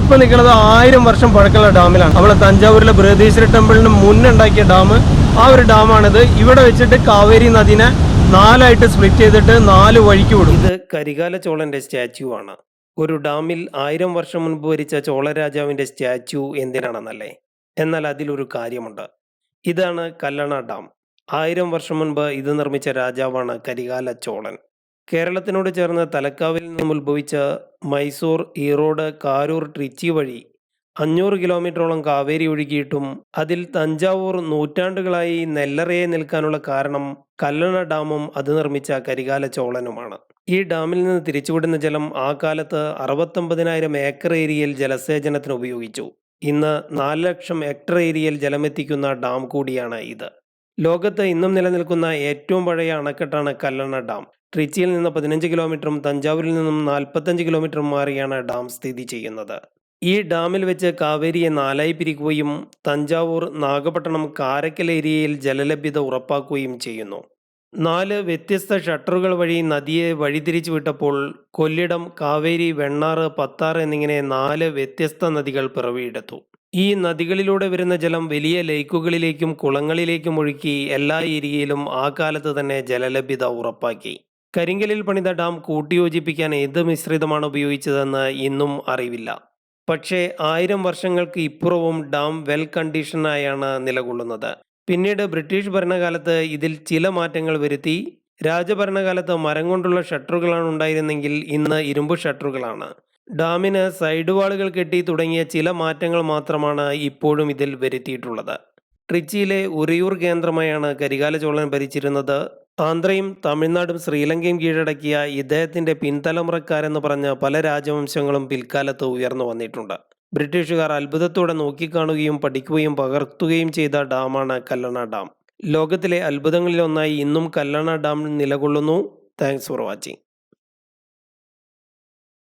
നമ്മളിപ്പോ നിൽക്കുന്നത് ആയിരം വർഷം പഴക്കമുള്ള ഡാമിലാണ്. നമ്മളെ തഞ്ചാവൂരിലെ ബൃഹദീശ്വര ടെമ്പിളിന് മുന്നുണ്ടാക്കിയ ഡാം. ആ ഒരു ഡാമാണിത്. ഇവിടെ വെച്ചിട്ട് കാവേരി നദിനെ നാലായിട്ട് സ്പ്ലിറ്റ് ചെയ്തിട്ട് നാല് വഴിക്ക് വിടും. ഇത് കരികാല ചോളന്റെ സ്റ്റാച്യു ആണ്. ഒരു ഡാമിൽ ആയിരം വർഷം മുൻപ് ഭരിച്ച ചോളരാജാവിന്റെ സ്റ്റാച്യു എന്തിനാണെന്നല്ലേ? എന്നാൽ അതിലൊരു കാര്യമുണ്ട്. ഇതാണ് കല്ലണ ഡാം. ആയിരം വർഷം മുൻപ് ഇത് നിർമ്മിച്ച രാജാവാണ് കരികാല ചോളൻ. കേരളത്തിനോട് ചേർന്ന തലക്കാവിൽ നിന്നും ഉത്ഭവിച്ച മൈസൂർ ഈറോഡ് കാരൂർ ട്രിച്ചി വഴി അഞ്ഞൂറ് കിലോമീറ്ററോളം കാവേരി ഒഴുകിയിട്ടും അതിൽ തഞ്ചാവൂർ നൂറ്റാണ്ടുകളായി നെല്ലറയെ നിൽക്കാനുള്ള കാരണം കല്ലണ ഡാമും അത് നിർമ്മിച്ച കരികാല ചോളനുമാണ്. ഈ ഡാമിൽ നിന്ന് തിരിച്ചുവിടുന്ന ജലം ആ കാലത്ത് അറുപത്തൊമ്പതിനായിരം ഏക്കർ ഏരിയയിൽ ജലസേചനത്തിന് ഉപയോഗിച്ചു. ഇന്ന് നാല് ലക്ഷം ഹെക്ടർ ഏരിയയിൽ ജലമെത്തിക്കുന്ന ഡാം കൂടിയാണ് ഇത്. ലോകത്ത് ഇന്നും നിലനിൽക്കുന്ന ഏറ്റവും പഴയ അണക്കെട്ടാണ് കല്ലണ ഡാം. ട്രിച്ചിയിൽ നിന്ന് പതിനഞ്ച് കിലോമീറ്ററും തഞ്ചാവൂരിൽ നിന്നും നാൽപ്പത്തഞ്ച് കിലോമീറ്ററും മാറിയാണ് ഡാം സ്ഥിതി ചെയ്യുന്നത്. ഈ ഡാമിൽ വെച്ച് കാവേരിയെ നാലായി പിരിക്കുകയും തഞ്ചാവൂർ നാഗപട്ടണം കാരക്കൽ ഏരിയയിൽ ജലലഭ്യത ഉറപ്പാക്കുകയും ചെയ്യുന്നു. നാല് വ്യത്യസ്ത ഷട്ടറുകൾ വഴി നദിയെ വഴിതിരിച്ചു വിട്ടപ്പോൾ കൊല്ലിടം കാവേരി വെണ്ണാറ് പത്താറ് എന്നിങ്ങനെ നാല് വ്യത്യസ്ത നദികൾ പിറവിയെടുത്തു. ഈ നദികളിലൂടെ വരുന്ന ജലം വലിയ ലേക്കുകളിലേക്കും കുളങ്ങളിലേക്കും ഒഴുക്കി എല്ലാ ഏരിയയിലും ആ കാലത്ത് തന്നെ ജലലഭ്യത ഉറപ്പാക്കി. കരിങ്കലിൽ പണിത ഡാം കൂട്ടിയോജിപ്പിക്കാൻ ഏത് മിശ്രിതമാണ് ഉപയോഗിച്ചതെന്ന് ഇന്നും അറിവില്ല. പക്ഷേ ആയിരം വർഷങ്ങൾക്ക് ഇപ്പുറവും ഡാം വെൽ കണ്ടീഷനായാണ് നിലകൊള്ളുന്നത്. പിന്നീട് ബ്രിട്ടീഷ് ഭരണകാലത്ത് ഇതിൽ ചില മാറ്റങ്ങൾ വരുത്തി. രാജഭരണകാലത്ത് മരം കൊണ്ടുള്ള ഷട്ടറുകളാണ് ഉണ്ടായിരുന്നെങ്കിൽ ഇന്ന് ഇരുമ്പ് ഷട്ടറുകളാണ്. ഡാമിന് സൈഡ് വാളുകൾ കെട്ടി തുടങ്ങിയ ചില മാറ്റങ്ങൾ മാത്രമാണ് ഇപ്പോഴും ഇതിൽ വരുത്തിയിട്ടുള്ളത്. ട്രിച്ചിയിലെ ഉറിയൂർ കേന്ദ്രമായാണ് കരികാലചോളൻ ഭരിച്ചിരുന്നത്. ആന്ധ്രയും തമിഴ്നാടും ശ്രീലങ്കയും കീഴടക്കിയ ഇദ്ദേഹത്തിന്റെ പിൻതലമുറക്കാരെന്ന് പറഞ്ഞ പല രാജവംശങ്ങളും പിൽക്കാലത്ത് ഉയർന്നു വന്നിട്ടുണ്ട്. ബ്രിട്ടീഷുകാർ അത്ഭുതത്തോടെ നോക്കിക്കാണുകയും പഠിക്കുകയും പകർത്തുകയും ചെയ്ത ഡാമാണ് കല്ലണ ഡാം. ലോകത്തിലെ അത്ഭുതങ്ങളിലൊന്നായി ഇന്നും കല്ലണ ഡാം നിലകൊള്ളുന്നു. Thanks for watching.